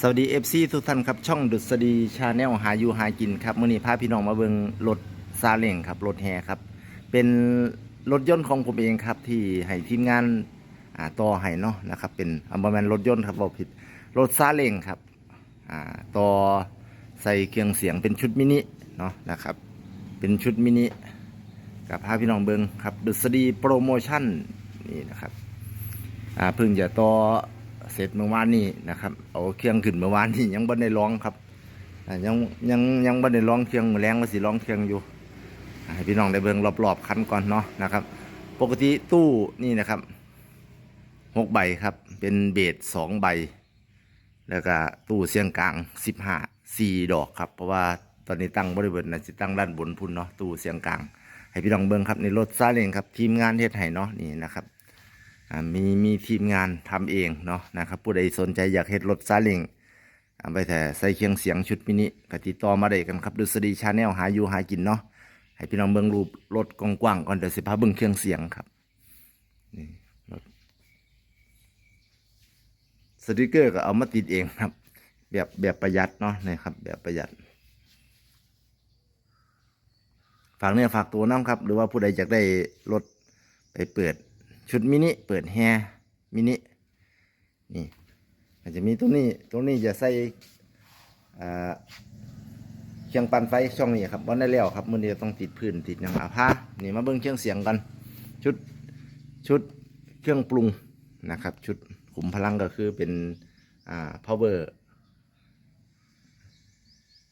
สวัสดีเอฟซีทุกท่านครับ ช่องดุษฎีชาแนลหาอยู่หากินครับมื่อนี้พาพี่น้องมาเบิงรถซาเล้งครับรถแฮครับ เป็นรถยนต์ของผมเองครับ ที่ให้ทีมงานอ่าต่อให้เนาะนะครับ เป็นอัมบแมนรถยนต์ครับบอกผิดรถซาเล้งครับอ่าต่อใส่เครื่องเสียงเป็นชุดมินิเนาะนะครับ เป็นชุดมินิกับพาพี่น้องเบิงครับดุษฎีโปรโมชั่นนี่นะครับอ่าเพิ่งจะต่อ เสร็จเมื่อวานนี้นะครับ เอาเครื่องขึ้นเมื่อวานนี้ยังบ่ได้ร้องครับยังยังยังบ่ได้ร้องเครื่องแรงมาสิร้องเครื่องอยู่ให้พี่น้องได้เบิ่งรอบๆคันก่อนเนาะนะครับ ปกติตู้นี่นะครับหกใบครับ เป็นเบสสองใบ แล้วก็ตู้เสียงกลางสิบห้าสี่ดอกครับ เพราะว่าตอนนี้ตั้งบริเวณนะจะตั้งด้านบนพุ่นเนาะตู้เสียงกลาง ให้พี่น้องเบิ่งครับในรถซาเล้งครับทีมงานเฮ็ดให้เนาะนี่นะครับ มีมีทีมงานทำเองเนาะนะครับผู้ใดสนใจอยากเฮ็ดรถซาเล้งเอาไปแต่ใส่เครื่องเสียงชุดมินิกติดต่อมาได้กันครับดุษฎีชาแนลหาอยู่หากินเนาะให้พี่น้องเบิ่งรูปรถกว้างๆก่อนเดี๋ยวสิพาเบิ่งเครื่องเสียงครับนี่รถสติกเกอร์ก็เอามาติดเองครับ แบบแบบประหยัดเนาะนะครับ แบบประหยัดฝากเนื้อฝากตัวน้ำครับ หรือว่าผู้ใดอยากได้รถไปเปิด ชุดมินิเปิดแฮมินินี่อาจจะมีตัวนี้ตัวนี้จะใส่เครื่องปั่นไฟช่องนี้ครับวันได้แล้วครับมือนี้ต้องติดพื้นติดอย่างอาผ้านี่มาเบิ้งเครื่องเสียงกันชุดชุดเครื่องปรุงนะครับ ชุดขุมพลังก็คือเป็นอ่า power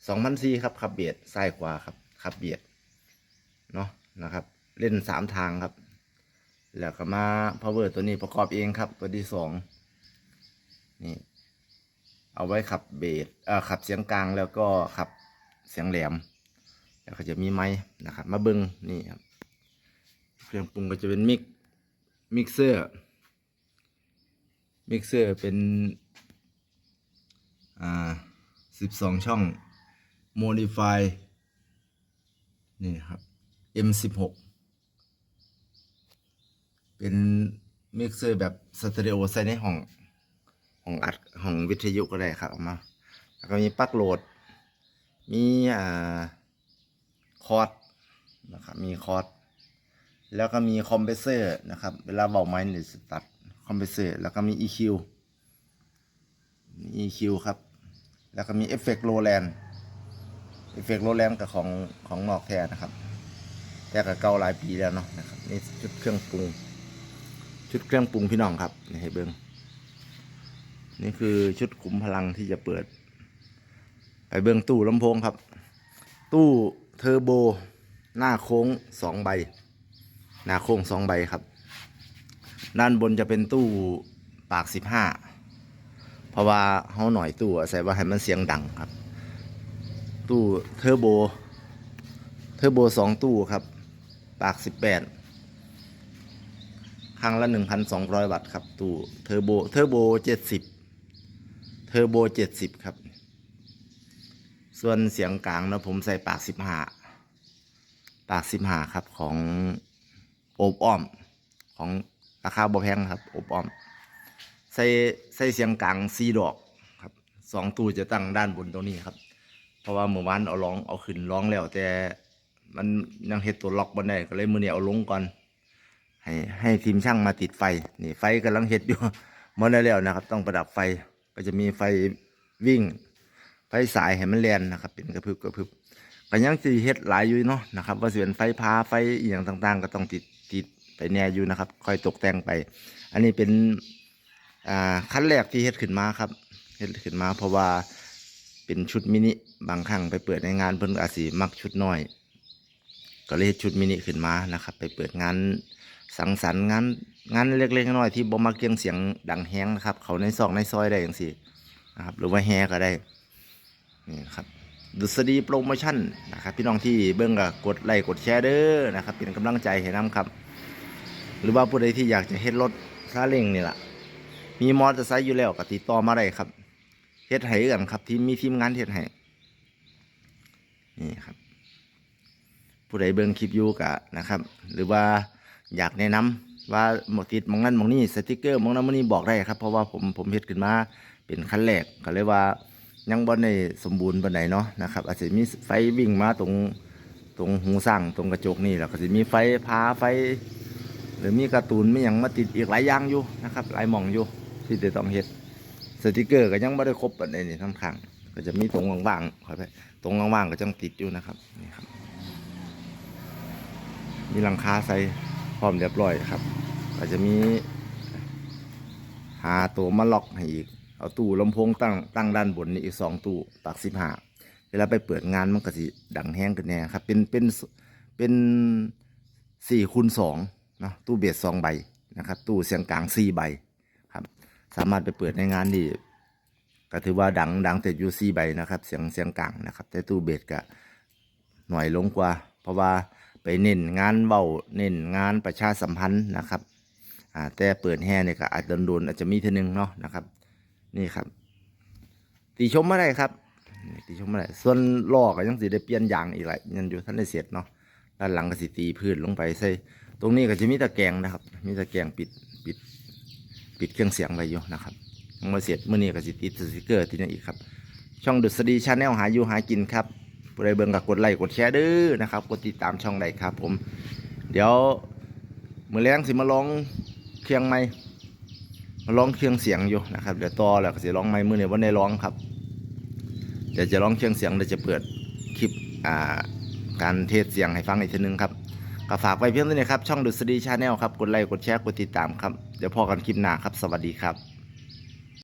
สองพันซีครับขับเบียดซ้ายขวาครับขับเบียดเนาะนะครับ เล่นสามทางครับ แล้วก็มา power ตัวนี้ประกอบเองครับ ตัวที่สองนี่ เอาไว้ขับเบสเอ่อขับเสียงกลางแล้วก็ขับเสียงแหลม แล้วก็จะมีไม้นะครับ มาเบิ้งนี่ครับเครื่องปรุงก็จะเป็นมิกมิกเซอร์มิกเซอร์เป็นอ่าสิบสองช่อง modify นี่ครับ M สิบหก เป็นมิกเซอร์แบบสเตอริโอใส่ในห้องห้องอัดห้องวิทยุก็ได้ครับเอามา แล้วก็มีปลั๊กโหลด มีอ่าคอร์ดนะครับมีคอร์ดแล้วก็มีคอมเพรสเซอร์นะครับ เวลาเบาไม้หรือสตัดคอมเพรสเซอร์แล้วก็มี EQ มี EQ ครับ แล้วก็มีเอฟเฟกต์โรแลนเอฟเฟกต์โรแลนกับของของนอกแท้นะครับ แต่ก็เก่าหลายปีแล้วเนาะนะครับนี่ชุดเครื่องปรุง ชุดเครื่องปรุงพี่น้องครับนี่ให้เบิ้งนี่คือชุดขุมพลังที่จะเปิด ไปเบิ้งตู้ลำโพงครับ ตู้เทอร์โบ หน้าโค้งสองใบ หน้าโค้งสองใบครับ ด้านบนจะเป็นตู้ปากสิบห้าเพราะว่าเขาหน่อยตู้อาศัยว่าให้มันเสียงดังครับ ตู้เทอร์โบ เทอร์โบสองตู้ครับ ปากสิบแปด ครั้งละหนึ่งพันสองร้อยวัตต์ครับตู้เทอร์โบเทอร์โบเจ็ดสิบเทอร์โบเจ็ดสิบครับ ส่วนเสียงกลางนะผมใส่ปากสิบห้าปากสิบห้าครับของโอบอ้อม ของราคาบ่แพงครับโอบอ้อม ใส่ใส่เสียงกลางซีดอกครับสองตู้จะตั้งด้านบนตรงนี้ครับ เพราะว่าเมื่อวานเอาร้องเอาขึ้นร้องแล้วแต่มันยังเฮ็ดตัวล็อกบ่ได้ก็เลยมื้อนี้เอาลงก่อน ให้ให้ทีมช่างมาติดไฟนี่ไฟกำลังเฮ็ดอยู่หมดแล้วนะครับ ต้องประดับไฟก็จะมีไฟวิ่ง ไฟสายให้มันแลนนะครับ เป็นกระพริบกระพริบก็ยังสิเฮ็ดหลายอยู่เนาะนะครับว่าสิเป็นไฟพาไฟอีหยังต่าง ๆ ก็ต้องติดติดไปแน่อยู่นะครับ คอยตกแต่งไป อันนี้เป็นอ่าขั้นแรกที่เฮ็ดขึ้นมาครับเฮ็ดขึ้นมา เพราะว่าเป็นชุดมินิบางครั้งไปเปิดในงานเพิ่นอาจสิมักชุดน้อย ก็เลยชุดมินิขึ้นมานะครับ ไปเปิดงาน สังสรรค์งานงานเล็กๆน้อยๆที่บ่มักเกียงเสียงดังแฮงนะครับ เขาในซอกในซอยได้อย่างสี่นะครับ หรือว่าแฮก็ได้นี่ครับดุษฎีโปรโมชั่นนะครับพี่น้องที่เบิ่งก็กดไลค์กดแชร์เด้อนะครับ เป็นกำลังใจให้นํครับ หรือว่าผู้ใดที่อยากจะเฮ็ดรถซาเล้งนี่ล่ะมีมอเตอร์ไซค์อยู่แล้วก็ติดต่อมาได้ครับเฮ็ดให้กันครับ ที่มีทีมงานเฮ็ดให้นี่ครับ ผู้ใดเบิ่งคลิปอยู่กะนะครับ หรือว่า อยากแนะนำว่าหมดติดมองนั้นมองนี้สติกเกอร์มองนั้นมองนี้บอกได้ครับ เพราะว่าผมผมเฮ็ดขึ้นมาเป็นขั้นแรกก็เลยว่ายังบ่ได้สมบูรณ์ปานใดเนาะนะครับอาจจะมีไฟวิ่งมาตรงตรงหูสั่งตรงกระจกนี่แล้วก็จะมีไฟพาไฟ หรือมีการ์ตูนมีอย่างมาติดอีกหลายอย่างอยู่นะครับ หลายมองอยู่ที่จะต้องเฮ็ดสติกเกอร์ก็ยังไม่ได้ครบปานใดนี่ทั้งข้างก็จะมีตรงว่างๆขอไปตรงว่างๆก็จังติดอยู่นะครับนี่ครับมีหลังคาใส่ ร้อมเรียบร้อยครับ ก็จะมีหาตัวมาล็อกให้อีก เอาตู้ลำโพงตั้งตั้งด้านบนนี่อีกสองตู้ปากสิบห้าเวลาไปเปิดงานมันก็สิดังแห้งกันแน่ครับ เป็นเป็นเป็นสี่คูณสองนะตู้เบสสองใบนะครับ ตู้เสียงกลางสี่ใบครับ สามารถไปเปิดในงานนี่ก็ถือว่าดังดังแต่อยู่สี่ใบนะครับ เสียงเสียงกลางนะครับ แต่ตู้เบสก็หน่อยลงกว่า เพราะว่า ไปเน้นงานเบาเน้นงานประชาสัมพันธ์นะครับอ่าแต่เปิดแห่เนี่ยก็อาจจะโดนอาจจะมีเท่านึงเนาะนะครับ นี่ครับ ตีชมมาได้ครับ ตีชมมาได้ส่วนลอก็ยังสิได้เปลี่ยนยางอีกหลายยังอยู่ท่านได้เสร็จเนาะด้านหลังก็สิตีพื้นลงไปใส่ตรงนี้ก็จะมีตะแกรงนะครับ มีตะแกรงปิดปิดปิดเครื่องเสียงไว้อยู่นะครับยังมาเสร็จเมื่อนี้ก็สิติดสติกเกอร์ที่นี่อีกครับ ช่องดุษฎีชาแนลหาอยู่หากินครับ ผู้ใดเบิ่งก็กดไลค์กดแชร์ด้อนะครับ กดติดตามช่องใดครับ ผม เดี๋ยวมือแรงสิมาลองเครื่องไม้มาลองเครื่องเสียงอยู่นะครับ เดี๋ยวต่อแล้วก็สิลองไม้มือเนี่ยวันได้ร้องครับ เดี๋ยวจะลองเครื่องเสียงเดี๋ยวจะเปิดคลิปอ่าการเทสเสียงให้ฟังอีกทีนึงครับก็ฝากไว้เพียงเท่านี้ครับ ช่องดุษฎีชาแนลครับ กดไลค์กดแชร์กดติดตามครับ เดี๋ยวพอกันคลิปหน้าครับ สวัสดีครับ